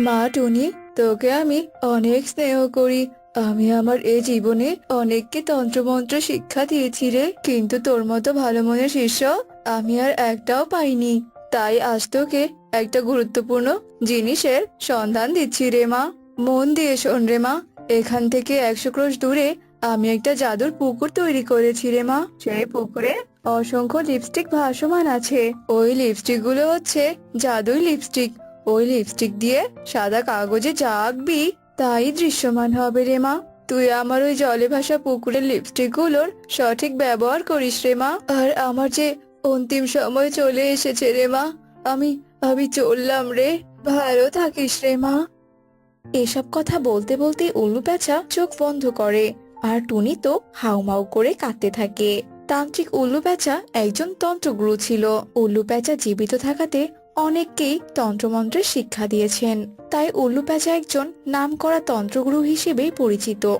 মা টুনি, তোকে আমি অনেক স্নেহ করি। আমি আমার এই জীবনে অনেককে তন্ত্রমন্ত্র শিক্ষা দিয়েছি রে। কিন্তু তোর মতো ভালো মনের শিষ্য আমি আর একটাও পাইনি। তাই আজ তোকে একটা গুরুত্বপূর্ণ জিনিসের সন্ধান দিচ্ছি রে মা। মন দিয়ে শোন রে মা, এখান থেকে একশো ক্রোশ দূরে আমি একটা জাদুর পুকুর তৈরি করেছি রে মা। সেই পুকুরে অসংখ্য লিপস্টিক ভাসমান আছে। ওই লিপস্টিকগুলো হচ্ছে জাদুই লিপস্টিক ওই লিপস্টিক দিয়ে সাদা কাগজে যা আঁকবি তাই দৃশ্যমান হবে রে মা। তুই আমার ওই জলে ভাসা পুকুরের লিপস্টিকগুলোর সঠিক ব্যবহার করিস রে মা। আর আমার যে অন্তিম সময় চলে এসেছে রে মা, আমি আমি চললাম রে। ভালো থাকিস রে মা। এসব কথা বলতে বলতে উল্লু প্যাঁচা চোখ বন্ধ করে, আর টুনি তো হাউমাউ করে কাঁদতে থাকে। তান্ত্রিক উল্লু প্যাঁচা একজন তন্ত্রগুরু ছিল। উল্লু প্যাঁচা জীবিত থাকাতে অনেককেই তন্ত্রমন্ত্রের শিক্ষা দিয়েছেন। তাই উল্লু প্যাঁচা একজন নামকরা তন্ত্রগুরু হিসেবেই পরিচিত।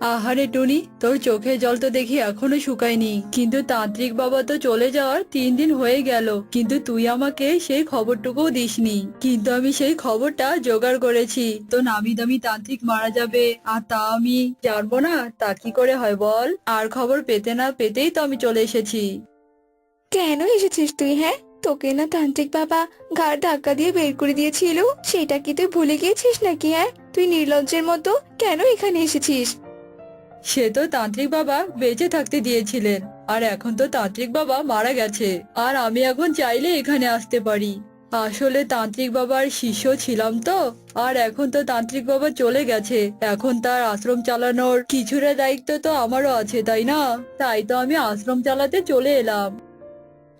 আহারে টুনি তোর চোখে জল তো দেখি এখনও শুকায়নি। কিন্তু তান্ত্রিক বাবা তো চলে যাওয়ার তিন দিন হয়ে গেল। কিন্তু তুই আমাকে সেই খবরটুকুও দিসনি। কিন্তু আমি সেই খবরটা জোগাড় করেছি। তো নামি দামি তান্ত্রিক মারা যাবে। আর তা আমি জানব না। তা কি করে হয় বল? আর খবর পেতে না পেতেই তো আমি চলে এসেছি। কেন এসেছিস তুই হ্যাঁ? তোকে না তান্ত্রিক বাবা ঘাড় ধাক্কা দিয়ে বের করে দিয়েছিল। সেটা কি তুই ভুলে গিয়েছিস নাকি হ্যাঁ? তুই নির্লজ্জের মতো কেন এখানে এসেছিস? সে তো তান্ত্রিক বাবা বেঁচে থাকতে দিয়েছিলেন। আর এখন তো তান্ত্রিক বাবা মারা গেছে। আর আমি এখন চাইলে এখানে আসতে পারি। আসলে তান্ত্রিক বাবার শিষ্য ছিলাম তো। আর এখন তো তান্ত্রিক বাবা চলে গেছে। এখন তার আশ্রম চালানোর কিছুটা দায়িত্ব তো আমারও আছে, তাই না? তাই তো আমি আশ্রম চালাতে চলে এলাম।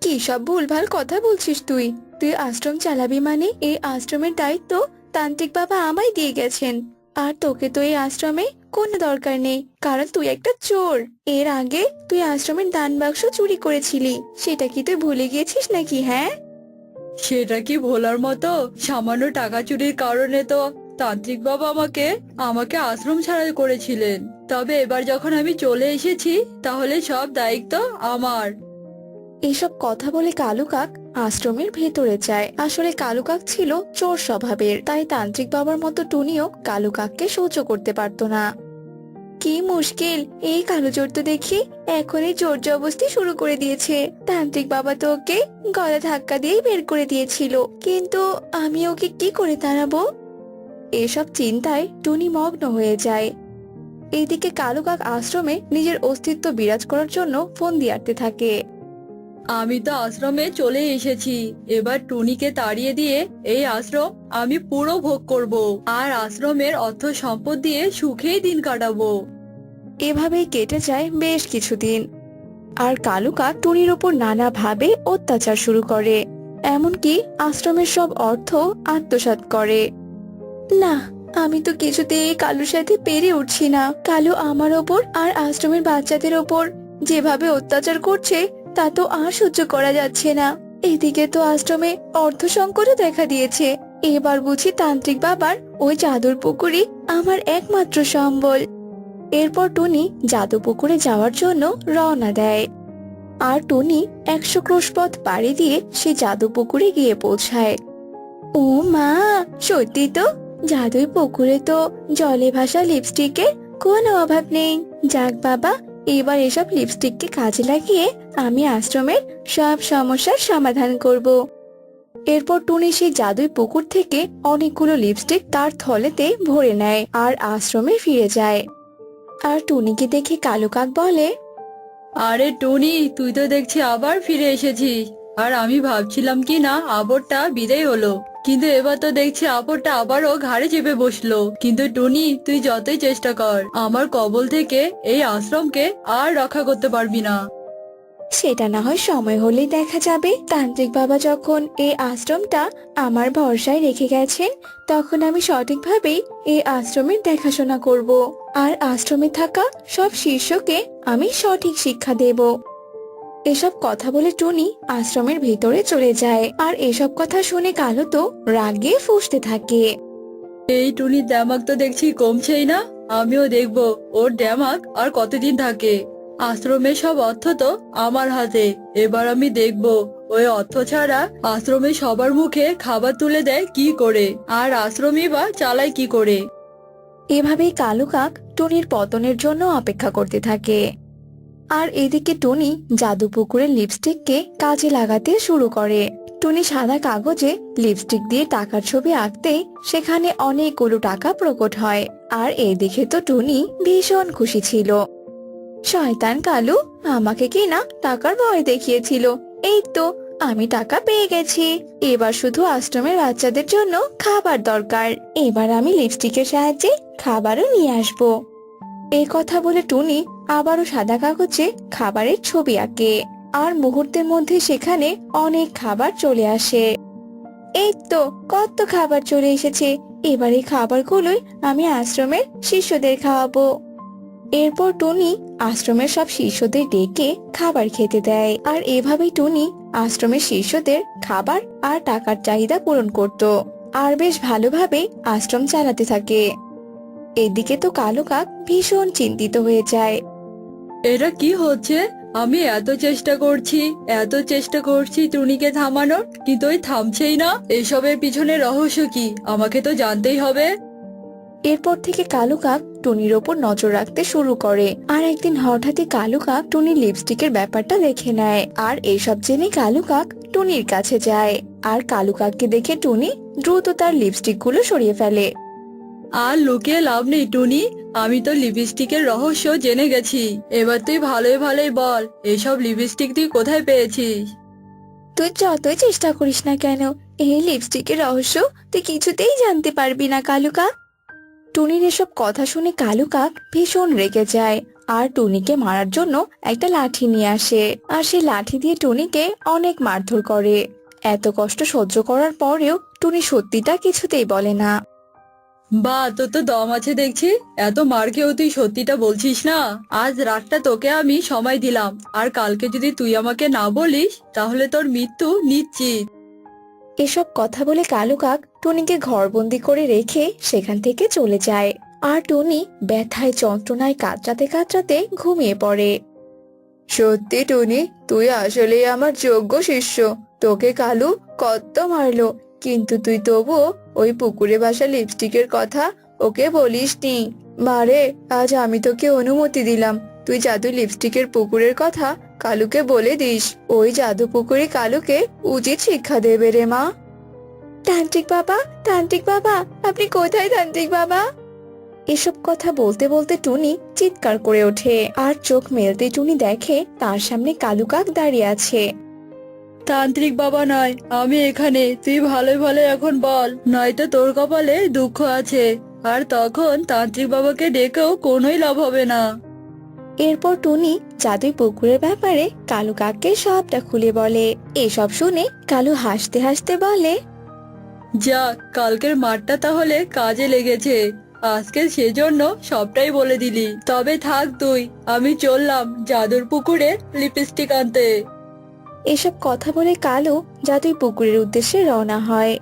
কি সব ভুলভাল কথা বলছিস তুই? তুই আশ্রম চালাবি মানে? এই আশ্রমের দায়িত্ব তান্ত্রিক বাবা আমায় দিয়ে গেছেন। আর তোকে তো এই আশ্রমে কোনো দরকার নেই, কারণ তুই একটা চোর। এর আগে তুই আশ্রমের দান বাক্স চুরি করেছিলি, সেটা কি তুই ভুলে গিয়েছিস নাকি হ্যাঁ? সেটা কি ভোলার মতো সামান্য টাকা চুরির কারণে তো তান্ত্রিক বাবা আমাকে আমাকে আশ্রম ছাড়া করেছিলেন। তবে এবার যখন আমি চলে এসেছি, তাহলে সব দায়িত্ব আমার। এসব কথা বলে কালু কাক আশ্রমের ভেতরে যায়। আসলে কালু কাক ছিল চোর স্বভাবের, তাই তান্ত্রিক বাবার মতো টুনিও কালু কাককে সহ্য করতে পারতো না। কি মুশকিল, এই কালো চোর তো দেখি এখনই চোর জবস্তি শুরু করে দিয়েছে। তান্ত্রিক বাবা তো ওকে গলা ধাক্কা দিয়েই বের করে দিয়েছিল। কিন্তু আমি ওকে কি করে দাঁড়াবো এসব চিন্তায় টুনি মগ্ন হয়ে যায়। এইদিকে কালু কাক আশ্রমে নিজের অস্তিত্ব বিরাজ করার জন্য ফোন দিয়াতে থাকে। আমি তো আশ্রমে চলে এসেছি। এবার টুনিকে তাড়িয়ে দিয়ে, এই আশ্রম, আমি পুরো ভোগ করব। আর আশ্রমের অর্থ সম্পদ দিয়ে সুখেই দিন কাটাবো। এভাবেই কেটে যায় বেশ কিছুদিন। আর কালুকা টুনির ওপর নানাভাবে অত্যাচার শুরু করে। এমনকি আশ্রমের সব অর্থ আত্মসাৎ করে। না, আমি তো কিছুতেই কালুর সাথে পেরে উঠছি না। কালু আমার ওপর আর আশ্রমের বাচ্চাদের ওপর যেভাবে অত্যাচার করছে তা তো আর সহ্য করা যাচ্ছে না। এদিকে তো আশ্রমে অর্থ সংকটও দেখা দিয়েছে। এবার বুঝি তান্ত্রিক বাবার ওই জাদুর পুকুরই আমার একমাত্র সম্বল। এরপর টুনি জাদু পুকুরে যাওয়ার জন্য রওনা দেয়। আর টুনি একশো ক্রোশ পথ পাড়ি দিয়ে সে জাদু পুকুরে গিয়ে পৌঁছায়। ও মা, সত্যি তো? জাদুই পুকুরে তো জলে ভাসা লিপস্টিকের কোনো অভাব নেই। যাক বাবা এবার এসব লিপস্টিককে কাজে লাগিয়ে আমি আশ্রমের সব সমস্যার সমাধান করব। এরপর টুনি সেই জাদুই পুকুর থেকে অনেকগুলো লিপস্টিক তার থলেতে ভরে নেয় আর আশ্রমে ফিরে যায়। আর টুনিকে দেখে কালো কাক বলে, আরে টুনি, তুই তো দেখছি আবার ফিরে এসেছিস। আর আমি ভাবছিলাম কি না, আবরটা বিদায় হলো। কিন্তু এবার তো দেখছি আপরটা আবারও ঘাড়ে চেপে বসল। কিন্তু টুনি, তুই যতই চেষ্টা কর, আমার কবল থেকে এই আশ্রমকে আর রক্ষা করতে পারবি না। সেটা না হয় সময় হলেই দেখা যাবে। তান্ত্রিক বাবা যখন এই আশ্রমটা আমার ভরসায় রেখে গেছেন, তখন আমি সঠিকভাবেই এই আশ্রমের দেখাশোনা করব। আর আশ্রমে থাকা সব শিষ্যকে আমি সঠিক শিক্ষা দেব। এসব কথা বলে টুনি আশ্রমের ভেতরে চলে যায়। আর এসব কথা শুনে কালো তো রাগে ফুঁসতে থাকে। এই টুনির ড্যামাক তো দেখছি কমছেই না। আমিও দেখব ওর ড্যামাক আর কতদিন থাকে। আশ্রমের সব অর্থ তো আমার হাতে। এবার আমি দেখব ওই অর্থ ছাড়া আশ্রমে সবার মুখে খাবার তুলে দেয় কি করে আর আশ্রমই বা চালায় কি করে। এভাবেই কালু কাক টুনির পতনের জন্য অপেক্ষা করতে থাকে। আর এদিকে টুনি জাদু পুকুরের লিপস্টিককে কাজে লাগাতে শুরু করে। টুনি সাদা কাগজে লিপস্টিক দিয়ে টাকার ছবি আঁকতেই সেখানে অনেকগুলো টাকা প্রকট হয়। আর এই দেখে তো টুনি ভীষণ খুশি ছিল। শয়তান কালু, আমাকে কি না টাকার ভয় দেখিয়েছিল? এই তো, আমি টাকা পেয়ে গেছি। এবার শুধু আশ্রমের বাচ্চাদের জন্য খাবার দরকার। এবার আমি লিপস্টিকের সাহায্যে খাবারও নিয়ে আসব। এই কথা বলে টুনি আবারও সাদা কাগজে খাবারের ছবি আঁকে। আর মুহূর্তের মধ্যে সেখানে অনেক খাবার চলে আসে। এই তো কত খাবার চলে এসেছে। এবার খাবারগুলোই আমি আশ্রমের শিষ্যদের খাওয়াবো। এরপর টুনি আশ্রমের সব শিষ্যদের ডেকে খাবার খেতে দেয়। আর এভাবেই টুনি আশ্রমের শিষ্যদের খাবার আর টাকার চাহিদা পূরণ করত। আর বেশ ভালোভাবে আশ্রম চালাতে থাকে। এদিকে তো কালো কাক ভীষণ চিন্তিত হয়ে যায়। এটা কি হচ্ছে? আমি এত চেষ্টা করছি, এত চেষ্টা করছি টুনিকে থামানোর, কিন্তু থামছেই না। এসবের পিছনে রহস্য কি? আমাকে তো জানতেই হবে। এরপর থেকে কালু কাক টুনির ওপর নজর রাখতে শুরু করে। আর একদিন হঠাৎই কালু কাক টুনির লিপস্টিকের ব্যাপারটা দেখে নেয়। আর এইসব জেনে কালু কাক টুনির কাছে যায়। আর কালু কাককে দেখে টুনি দ্রুত তার লিপস্টিকগুলো সরিয়ে ফেলে। আর লুকিয়ে লাভ নেই, টুনি। আমি তো লিপস্টিকের রহস্য জেনে গেছি। এবার তুই ভালোই ভালোই বল, এসব লিপস্টিক তুই কোথায় পেয়েছিস? তুই যতই চেষ্টা করিস না কেন, এই লিপস্টিকের রহস্য তুই কিছুতেই জানতে পারবি না, কালুকা। টুনির এসব কথা শুনে কালু কাক ভীষণ রেগে যায়, আর টুনিকে মারার জন্য একটা লাঠি নিয়ে আসে, আর সেই লাঠি দিয়ে টুনিকে অনেক মারধর করে। এত কষ্ট সহ্য করার পরেও টুনি সত্যিটা কিছুতেই বলে না। বা তোর তো দম আছে দেখছি। এত মার খেয়েও তুই সত্যিটা বলছিস না? আজ রাতটা তোকে আমি সময় দিলাম। আর কালকে যদি তুই আমাকে না বলিস তাহলে তোর মৃত্যু নিশ্চিত। এসব কথা বলে কালু কাক টুনিকে ঘরবন্দি করে রেখে সেখান থেকে চলে যায়। আর টুনি ব্যথায় যন্ত্রণায় কাতরাতে কাতরাতে ঘুমিয়ে পড়ে। সত্যি টুনি তুই আসলে আমার যোগ্য শিষ্য। তোকে কালু কত মারলো কিন্তু তুই তবুও ওই পুকুরে বাসা লিপস্টিকের কথা ওকে বলিসনি। মারে আজ আমি তোকে অনুমতি দিলাম। তুই জাদু লিপস্টিকের পুকুরের কথা কালুকে বলে দিস। ওই জাদু পুকুরে কালুকে উচিত শিক্ষা দেবে রে মা। তান্ত্রিক বাবা তান্ত্রিক বাবা, আপনি কোথায় তান্ত্রিক বাবা? এসব কথা বলতে বলতে টুনি চিৎকার করে ওঠে। আর চোখ মেলতে টুনি দেখে তার সামনে কালু কাক দাঁড়িয়ে আছে। তান্ত্রিক বাবা নয় আমি এখানে। তুই ভালোই ভালো এখন বল নয়তো তোর কপালে দুঃখ আছে। আর তখন তান্ত্রিক বাবাকে ডেকেও কোনোই লাভ হবে না। এরপর টুনি জাদুই পুকুরের ব্যাপারে কালু কাককে সবটা খুলে বলে। এসব শুনে কালু হাসতে হাসতে বলে যা কালকের মাঠটা তাহলে কাজে লেগেছে। আজকে সেজন্য সবটাই বলে দিলি। তবে থাক তুই আমি চললাম জাদুর পুকুরে লিপস্টিক আনতে। এসব কথা বলে কালো জাদুই পুকুরের উদ্দেশ্যে রওনা হয়।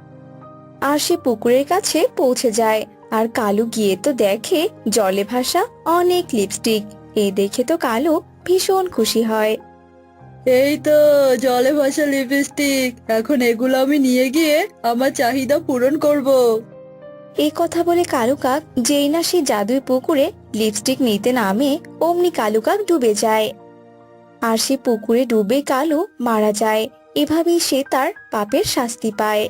আর সে পুকুরের কাছে পৌঁছে যায়। আর কালু গিয়ে তো দেখে জলে ভাসা অনেক লিপস্টিক এই দেখে তো কালু ভীষণ খুশি হয়। এই তো জলে ভাসা লিপস্টিক এখন এগুলো আমি নিয়ে গিয়ে আমার চাহিদা পূরণ করব। এই কথা বলে কালু কাক যেই না সে জাদুই পুকুরে লিপস্টিক নিতে নামে অমনি কালু কাক ডুবে যায়। আর সে পুকুরে ডুবে কালু মারা যায়। এভাবেই সে তার পাপের শাস্তি পায়।